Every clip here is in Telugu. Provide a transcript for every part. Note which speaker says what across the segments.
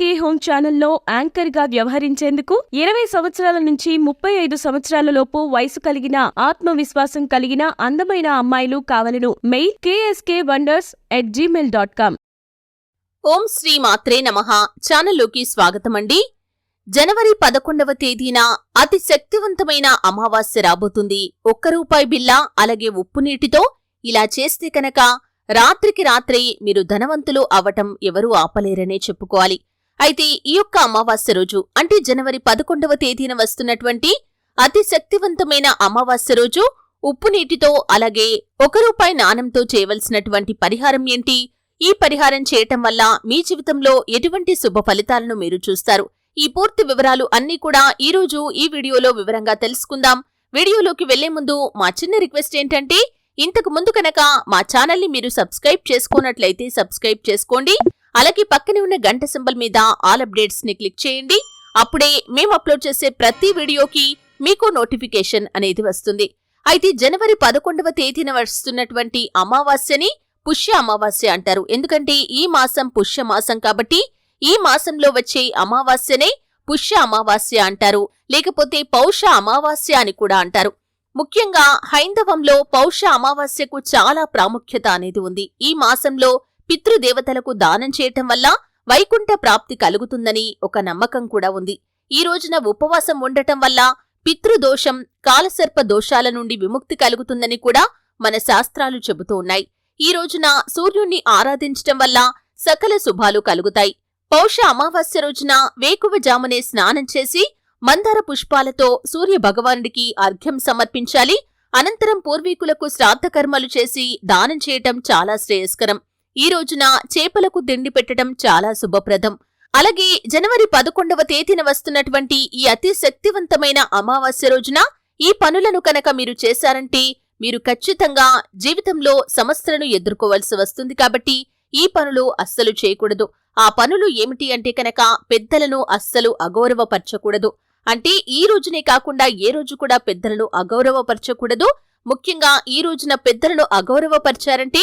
Speaker 1: కే హోమ్ ఛానల్లో యాంకర్గా వ్యవహరించేందుకు ఇరవై సంవత్సరాల నుంచి ముప్పై ఐదు సంవత్సరాలలోపు వయసు కలిగిన ఆత్మవిశ్వాసం కలిగిన అందమైన అమ్మాయిలు కావలను mail KSK wonders at Gmail dot com.
Speaker 2: Om Shri మాత్రే నమః. ఛానల్లోకి స్వాగతమండి. జనవరి పదకొండవ తేదీన అతి శక్తివంతమైన అమావాస్య రాబోతుంది. ఒక్క రూపాయి బిల్ల అలాగే ఉప్పు నీటితో ఇలా చేస్తే కనుక రాత్రికి రాత్రి మీరు ధనవంతులు అవటం ఎవరూ ఆపలేరనే చెప్పుకోవాలి. అయితే ఈ యొక్క అమావాస్య రోజు అంటే జనవరి పదకొండవ తేదీన వస్తున్నటువంటి అతి శక్తివంతమైన అమావాస్య రోజు ఉప్పు నీటితో అలాగే ఒక రూపాయి నాణంతో చేయవలసినటువంటి పరిహారం ఏంటి? ఈ పరిహారం చేయటం వల్ల మీ జీవితంలో ఎటువంటి శుభ ఫలితాలను మీరు చూస్తారు? ఈ పూర్తి వివరాలు అన్నీ కూడా ఈరోజు ఈ వీడియోలో వివరంగా తెలుసుకుందాం. వీడియోలోకి వెళ్ళే ముందు మా చిన్న రిక్వెస్ట్ ఏంటంటే ఇంతకు ముందు కనుక మా ఛానల్ని మీరు సబ్స్క్రైబ్ చేసుకున్నట్లయితే సబ్స్క్రైబ్ చేసుకోండి. అలాగే పక్కనే ఉన్న గంట సింబల్ మీద ఆల్ అప్డేట్స్ని క్లిక్ చేయండి. అప్పుడే మేము అప్లోడ్ చేసే ప్రతి వీడియోకి మీకు నోటిఫికేషన్ అనేది వస్తుంది. అయితే జనవరి పదకొండవ తేదీన వస్తున్నటువంటి అమావాస్యని పుష్య అమావాస్య అంటారు. ఎందుకంటే ఈ మాసం పుష్య మాసం కాబట్టి ఈ మాసంలో వచ్చే అమావాస్యనే పుష్య అమావాస్య అంటారు. లేకపోతే పౌష అమావాస్య అని కూడా అంటారు. ముఖ్యంగా హైందవంలో పౌష అమావాస్యకు చాలా ప్రాముఖ్యత అనేది ఉంది. ఈ మాసంలో పితృదేవతలకు దానం చేయటం వల్ల వైకుంఠ ప్రాప్తి కలుగుతుందని ఒక నమ్మకం కూడా ఉంది. ఈ రోజున ఉపవాసం ఉండటం వల్ల పితృదోషం కాలసర్ప దోషాల నుండి విముక్తి కలుగుతుందని కూడా మన శాస్త్రాలు చెబుతూ ఉన్నాయి. ఈ రోజున సూర్యుణ్ణి ఆరాధించటం వల్ల సకల శుభాలు కలుగుతాయి. పౌష అమావాస్య రోజున వేకువజామునే స్నానం చేసి మందార పుష్పాలతో సూర్య భగవానుడికి అర్ఘ్యం సమర్పించాలి. అనంతరం పూర్వీకులకు శ్రాద్ధకర్మలు చేసి దానం చేయటం చాలా శ్రేయస్కరం. ఈ రోజున చేపలకు తిండి పెట్టడం చాలా శుభప్రదం. అలాగే జనవరి పదకొండవ తేదీన వస్తున్నటువంటి ఈ అతి శక్తివంతమైన అమావాస్య రోజున ఈ పనులను కనుక మీరు చేశారంటే మీరు ఖచ్చితంగా జీవితంలో సమస్యలను ఎదుర్కోవాల్సి వస్తుంది కాబట్టి ఈ పనులు అస్సలు చేయకూడదు. ఆ పనులు ఏమిటి అంటే కనుక పెద్దలను అస్సలు అగౌరవపరచకూడదు. అంటే ఈ రోజునే కాకుండా ఏ రోజు కూడా పెద్దలను అగౌరవపరచకూడదు. ముఖ్యంగా ఈ రోజున పెద్దలను అగౌరవపరిచారంటే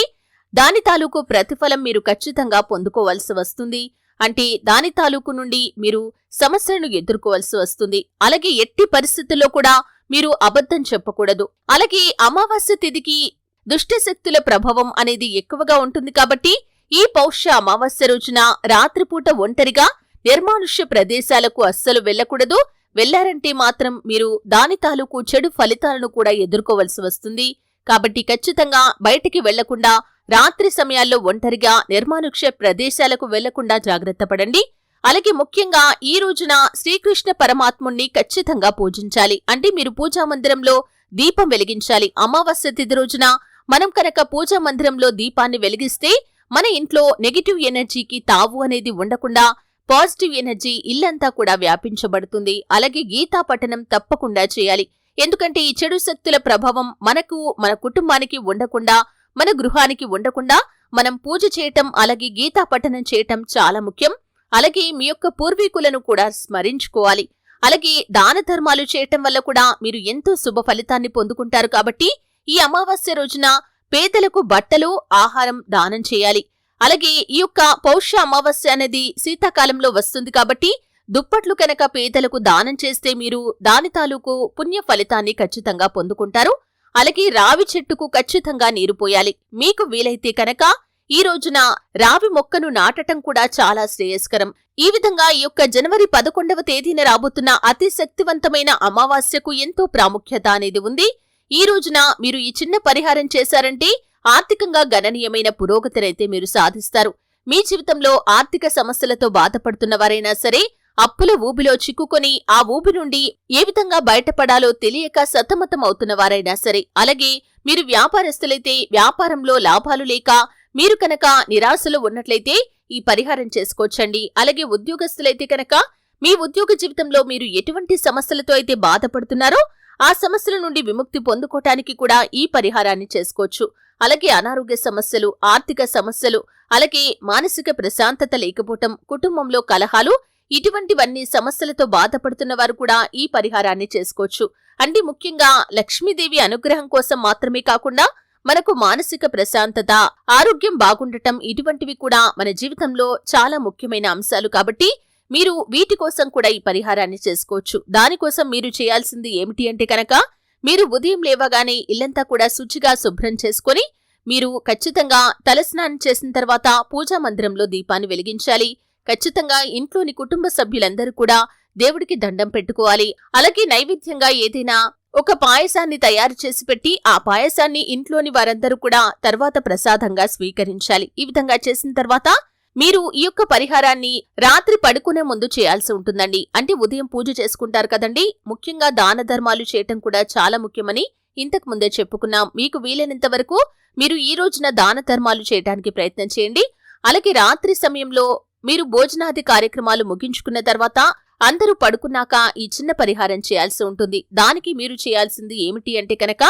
Speaker 2: దాని తాలూకు ప్రతిఫలం మీరు ఖచ్చితంగా పొందుకోవాల్సి వస్తుంది. అంటే దాని తాలూకు నుండి మీరు సమస్యలను ఎదుర్కోవాల్సి వస్తుంది. అలాగే ఎట్టి పరిస్థితుల్లో కూడా మీరు అబద్ధం చెప్పకూడదు. అలాగే అమావాస్య తిథికి దుష్టశక్తుల ప్రభావం అనేది ఎక్కువగా ఉంటుంది కాబట్టి ఈ పౌష్య అమావాస్య రోజున రాత్రిపూట ఒంటరిగా నిర్మానుష్య ప్రదేశాలకు అస్సలు వెళ్ళకూడదు వెళ్ళారంటే మాత్రం మీరు దాని తాలూకు చెడు ఫలితాలను కూడా ఎదుర్కోవలసి వస్తుంది. కాబట్టి ఖచ్చితంగా బయటికి వెళ్ళకుండా రాత్రి సమయాల్లో ఒంటరిగా నిర్మానుక్ష ప్రదేశాలకు వెళ్ళకుండా జాగ్రత్త పడండి. అలాగే ముఖ్యంగా ఈ రోజున శ్రీకృష్ణ పరమాత్ముణ్ణి ఖచ్చితంగా పూజించాలి. అంటే మీరు పూజా మందిరంలో దీపం వెలిగించాలి. అమావాస్య తిథి రోజున మనం కనుక పూజా మందిరంలో దీపాన్ని వెలిగిస్తే మన ఇంట్లో నెగిటివ్ ఎనర్జీకి తావు అనేది ఉండకుండా పాజిటివ్ ఎనర్జీ ఇల్లంతా కూడా వ్యాపించబడుతుంది. అలాగే గీతా పఠనం తప్పకుండా చేయాలి. ఎందుకంటే ఈ చెడు శక్తుల ప్రభావం మనకు మన కుటుంబానికి ఉండకుండా మన గృహానికి ఉండకుండా మనం పూజ చేయటం అలాగే గీతా పఠనం చేయటం చాలా ముఖ్యం. అలాగే మీ యొక్క పూర్వీకులను కూడా స్మరించుకోవాలి. అలాగే దాన ధర్మాలు చేయటం వల్ల కూడా మీరు ఎంతో శుభ ఫలితాన్ని పొందుకుంటారు కాబట్టి ఈ అమావాస్య రోజున పేదలకు బట్టలు ఆహారం దానం చేయాలి. అలాగే ఈ యొక్క పౌష్య అమావాస్య అనేది శీతాకాలంలో వస్తుంది కాబట్టి దుప్పట్లు కనుక పేదలకు దానం చేస్తే మీరు దాని తాలూకు పుణ్య ఫలితాన్ని ఖచ్చితంగా పొందుకుంటారు. అలాగే రావి చెట్టుకు ఖచ్చితంగా నీరు పోయాలి. మీకు వీలైతే కనుక ఈ రోజున రావి మొక్కను నాటటం కూడా చాలా శ్రేయస్కరం. ఈ విధంగా ఈ యొక్క జనవరి పదకొండవ తేదీన రాబోతున్న అతి శక్తివంతమైన అమావాస్యకు ఎంతో ప్రాముఖ్యత అనేది ఉంది. ఈ రోజున మీరు ఈ చిన్న పరిహారం చేశారంటే ఆర్థికంగా గణనీయమైన పురోగతినైతే మీరు సాధిస్తారు. మీ జీవితంలో ఆర్థిక సమస్యలతో బాధపడుతున్న వారైనా సరే అప్పుల ఊబిలో చిక్కుకొని ఆ ఊబి నుండి ఏ విధంగా బయటపడాలో తెలియక సతమతమవుతున్న వారైనా సరే అలాగే మీరు వ్యాపారస్తులైతే వ్యాపారంలో లాభాలు లేక మీరు కనుక నిరాశలో ఉన్నట్లయితే ఈ పరిహారం చేసుకోవచ్చండి. అలాగే ఉద్యోగస్తులైతే కనుక మీ ఉద్యోగ జీవితంలో మీరు ఎటువంటి సమస్యలతో అయితే బాధపడుతున్నారో ఆ సమస్యల నుండి విముక్తి పొందుకోవటానికి కూడా ఈ పరిహారాన్ని చేసుకోవచ్చు. అలాగే అనారోగ్య సమస్యలు ఆర్థిక సమస్యలు అలాగే మానసిక ప్రశాంతత లేకపోవటం కుటుంబంలో కలహాలు ఇటువంటివన్నీ సమస్యలతో బాధపడుతున్న వారు కూడా ఈ పరిహారాన్ని చేసుకోవచ్చు. అంటే ముఖ్యంగా లక్ష్మీదేవి అనుగ్రహం కోసం మాత్రమే కాకుండా మనకు మానసిక ప్రశాంతత ఆరోగ్యం బాగుండటం ఇటువంటివి కూడా మన జీవితంలో చాలా ముఖ్యమైన అంశాలు కాబట్టి మీరు వీటి కోసం కూడా ఈ పరిహారాన్ని చేసుకోవచ్చు. దానికోసం మీరు చేయాల్సింది ఏమిటి అంటే కనుక మీరు ఉదయం లేవగానే ఇల్లంతా కూడా శుచిగా శుభ్రం చేసుకొని మీరు ఖచ్చితంగా తలస్నానం చేసిన తర్వాత పూజా మందిరంలో దీపాన్ని వెలిగించాలి. ఖచ్చితంగా ఇంట్లోని కుటుంబ సభ్యులందరూ కూడా దేవుడికి దండం పెట్టుకోవాలి. అలాగే నైవేద్యంగా ఏదైనా ఒక పాయసాన్ని తయారు చేసి పెట్టి ఆ పాయసాన్ని ఇంట్లోని వారందరూ కూడా తర్వాత ప్రసాదంగా స్వీకరించాలి. ఈ విధంగా చేసిన తర్వాత మీరు ఈ యొక్క పరిహారాన్ని రాత్రి పడుకునే ముందు చేయాల్సి ఉంటుందండి. అంటే ఉదయం పూజ చేసుకుంటారు కదండి. ముఖ్యంగా దాన ధర్మాలు చేయటం కూడా చాలా ముఖ్యమని ఇంతకు ముందే చెప్పుకున్నాం. మీకు వీలైనంత వరకు మీరు ఈ రోజున దాన ధర్మాలు చేయడానికి ప్రయత్నం చేయండి. అలాగే రాత్రి సమయంలో మీరు భోజనాది కార్యక్రమాలు ముగించుకున్న తర్వాత అందరూ పడుకున్నాక ఈ చిన్న పరిహారం చేయాల్సి ఉంటుంది. దానికి మీరు చేయాల్సింది ఏమిటి అంటే కనుక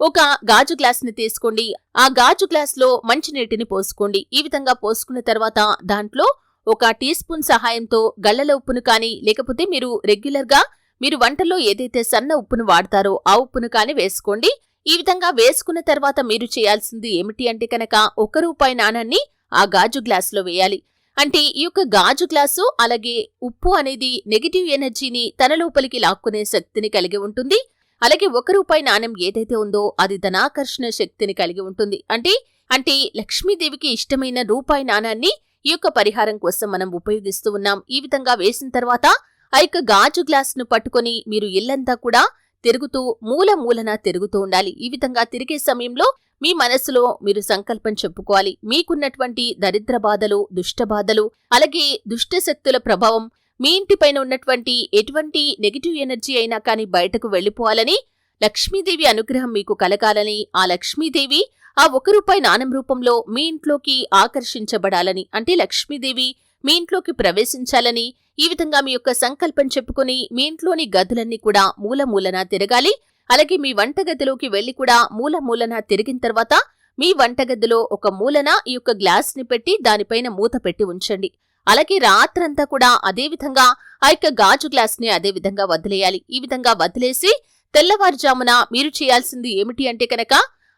Speaker 2: ఒక గాజు గ్లాస్ని తీసుకోండి. ఆ గాజు గ్లాస్లో మంచినీటిని పోసుకోండి. ఈ విధంగా పోసుకున్న తర్వాత దాంట్లో ఒక టీ స్పూన్ సహాయంతో గళ్ళల ఉప్పును కానీ లేకపోతే మీరు రెగ్యులర్గా మీరు వంటలో ఏదైతే సన్న ఉప్పును వాడతారో ఆ ఉప్పును కానీ వేసుకోండి. ఈ విధంగా వేసుకున్న తర్వాత మీరు చేయాల్సింది ఏమిటి అంటే కనుక ఒక రూపాయి నాణాన్ని ఆ గాజు గ్లాసులో వేయాలి. అంటే ఈ యొక్క గాజు గ్లాసు అలాగే ఉప్పు అనేది నెగిటివ్ ఎనర్జీని తన లోపలికి లాక్కునే శక్తిని కలిగి ఉంటుంది. అలాగే ఒక రూపాయి నాణెం ఏదైతే ఉందో అది ధనాకర్షణ శక్తిని కలిగి ఉంటుంది. అంటే అంటే లక్ష్మీదేవికి ఇష్టమైన రూపాయి నాణాన్ని ఈ యొక్క పరిహారం కోసం మనం ఉపయోగిస్తూ ఉన్నాం. ఈ విధంగా వేసిన తర్వాత ఆ యొక్క గాజు గ్లాసును పట్టుకొని మీరు ఇల్లంతా కూడా తిరుగుతూ మూల మూలన తిరుగుతూ ఉండాలి. ఈ విధంగా తిరిగే సమయంలో మీ మనసులో మీరు సంకల్పం చెప్పుకోవాలి. మీకున్నటువంటి దరిద్ర బాధలు దుష్ట బాధలు అలాగే దుష్ట శక్తుల ప్రభావం మీ ఇంటిపైన ఉన్నటువంటి ఎటువంటి నెగిటివ్ ఎనర్జీ అయినా కానీ బయటకు వెళ్ళిపోవాలని లక్ష్మీదేవి అనుగ్రహం మీకు కలగాలని ఆ లక్ష్మీదేవి ఆ ఒక రూపాయి నాణం రూపంలో మీ ఇంట్లోకి ఆకర్షించబడాలని అంటే లక్ష్మీదేవి మీ ఇంట్లోకి ప్రవేశించాలని ఈ విధంగా మీ యొక్క సంకల్పం చెప్పుకుని మీ ఇంట్లోని గదులన్నీ కూడా మూలమూలన తిరగాలి. అలాగే మీ వంటగదిలోకి వెళ్ళి కూడా మూల మూలన తిరిగిన తర్వాత మీ వంటగదిలో ఒక మూలన ఈ యొక్క గ్లాస్ని పెట్టి దానిపైన మూత పెట్టి ఉంచండి. అలాగే రాత్రంతా కూడా అదే విధంగా ఆ యొక్క గాజు గ్లాస్ని అదే విధంగా వదిలేయాలి. ఈ విధంగా వదిలేసి తెల్లవారుజామున మీరు చేయాల్సింది ఏమిటి అంటే కనుక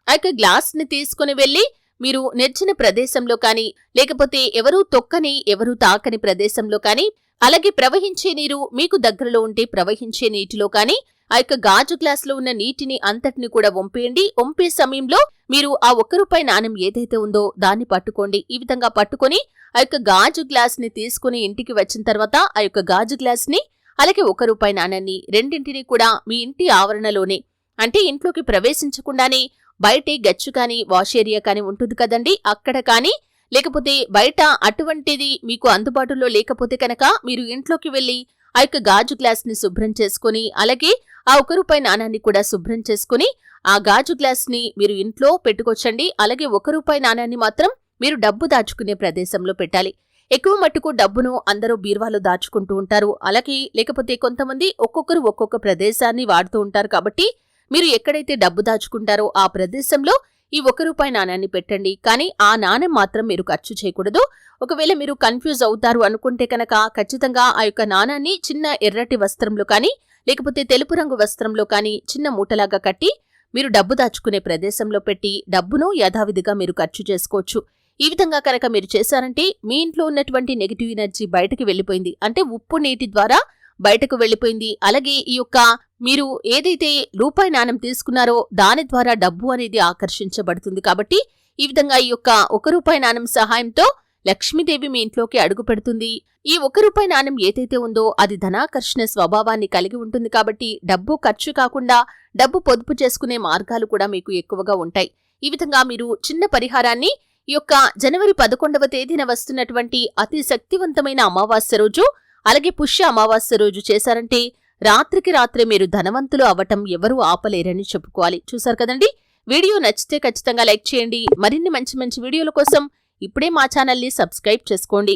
Speaker 2: ఆ యొక్క గ్లాస్ని తీసుకుని వెళ్ళి మీరు నిర్జన ప్రదేశంలో కానీ లేకపోతే ఎవరూ తొక్కని ఎవరూ తాకని ప్రదేశంలో కానీ అలాగే ప్రవహించే నీరు మీకు దగ్గరలో ఉంటే ప్రవహించే నీటిలో కానీ ఆ యొక్క గాజు గ్లాసులో ఉన్న నీటిని అంతటిని కూడా వంపేయండి. వంపే సమయంలో మీరు ఆ ఒక్క రూపాయి నాణెం ఏదైతే ఉందో దాన్ని పట్టుకోండి. ఈ విధంగా పట్టుకొని ఆ యొక్క గాజు గ్లాస్ని తీసుకుని ఇంటికి వచ్చిన తర్వాత ఆ యొక్క గాజు గ్లాస్ని అలాగే ఒక రూపాయి నాణ్యాన్ని రెండింటిని కూడా మీ ఇంటి ఆవరణలోనే అంటే ఇంట్లోకి ప్రవేశించకుండానే బయట గచ్చు కానీ వాష్ ఏరియా కానీ ఉంటుంది కదండి. అక్కడ కానీ లేకపోతే బయట అటువంటిది మీకు అందుబాటులో లేకపోతే కనుక మీరు ఇంట్లోకి వెళ్ళి ఆ యొక్క గాజు గ్లాస్ని శుభ్రం చేసుకుని అలాగే ఆ ఒక రూపాయి నాణాన్ని కూడా శుభ్రం చేసుకుని ఆ గాజు గ్లాస్ని మీరు ఇంట్లో పెట్టుకోవచ్చండి. అలాగే ఒక రూపాయి నాణాన్ని మాత్రం మీరు డబ్బు దాచుకునే ప్రదేశంలో పెట్టాలి. ఎక్కువ మట్టుకు డబ్బును అందరూ బీర్వాలో దాచుకుంటూ ఉంటారు. అలాగే లేకపోతే కొంతమంది ఒక్కొక్కరు ఒక్కొక్క ప్రదేశాన్ని వాడుతూ ఉంటారు కాబట్టి మీరు ఎక్కడైతే డబ్బు దాచుకుంటారో ఆ ప్రదేశంలో ఈ ఒక రూపాయి నాణాన్ని పెట్టండి. కానీ ఆ నాణ్యం మాత్రం మీరు ఖర్చు చేయకూడదు. ఒకవేళ మీరు కన్ఫ్యూజ్ అవుతారు అనుకుంటే కనుక ఖచ్చితంగా ఆ యొక్క నాణాన్ని చిన్న ఎర్రటి వస్త్రంలో కానీ లేకపోతే తెలుపు రంగు వస్త్రంలో కానీ చిన్న మూటలాగా కట్టి మీరు డబ్బు దాచుకునే ప్రదేశంలో పెట్టి డబ్బును యథావిధిగా మీరు ఖర్చు చేసుకోవచ్చు. ఈ విధంగా కనుక మీరు చేశారంటే మీ ఇంట్లో ఉన్నటువంటి నెగిటివ్ ఎనర్జీ బయటకు వెళ్ళిపోయింది. అంటే ఉప్పు నీటి ద్వారా బయటకు వెళ్ళిపోయింది. అలాగే ఈ యొక్క మీరు ఏదైతే రూపాయి నాణం తీసుకున్నారో దాని ద్వారా డబ్బు అనేది ఆకర్షించబడుతుంది. కాబట్టి ఈ విధంగా ఈ యొక్క ఒక రూపాయి నాణం సహాయంతో లక్ష్మీదేవి మీ ఇంట్లోకి అడుగు పెడుతుంది. ఈ ఒక రూపాయి నాణం ఏదైతే ఉందో అది ధనాకర్షణ స్వభావాన్ని కలిగి ఉంటుంది. కాబట్టి డబ్బు ఖర్చు కాకుండా డబ్బు పొదుపు చేసుకునే మార్గాలు కూడా మీకు ఎక్కువగా ఉంటాయి. ఈ విధంగా మీరు చిన్న పరిహారాన్ని ఈ యొక్క జనవరి పదకొండవ తేదీన వస్తున్నటువంటి అతి శక్తివంతమైన అమావాస్య రోజు అలాగే పుష్య అమావాస్య రోజు చేశారంటే రాత్రికి రాత్రే మీరు ధనవంతులు అవ్వటం ఎవరూ ఆపలేరని చెప్పుకోవాలి. చూసారు కదండి? వీడియో నచ్చితే ఖచ్చితంగా లైక్ చేయండి. మరిన్ని మంచి మంచి వీడియోల కోసం ఇప్పుడే మా ఛానల్ని సబ్స్క్రైబ్ చేసుకోండి.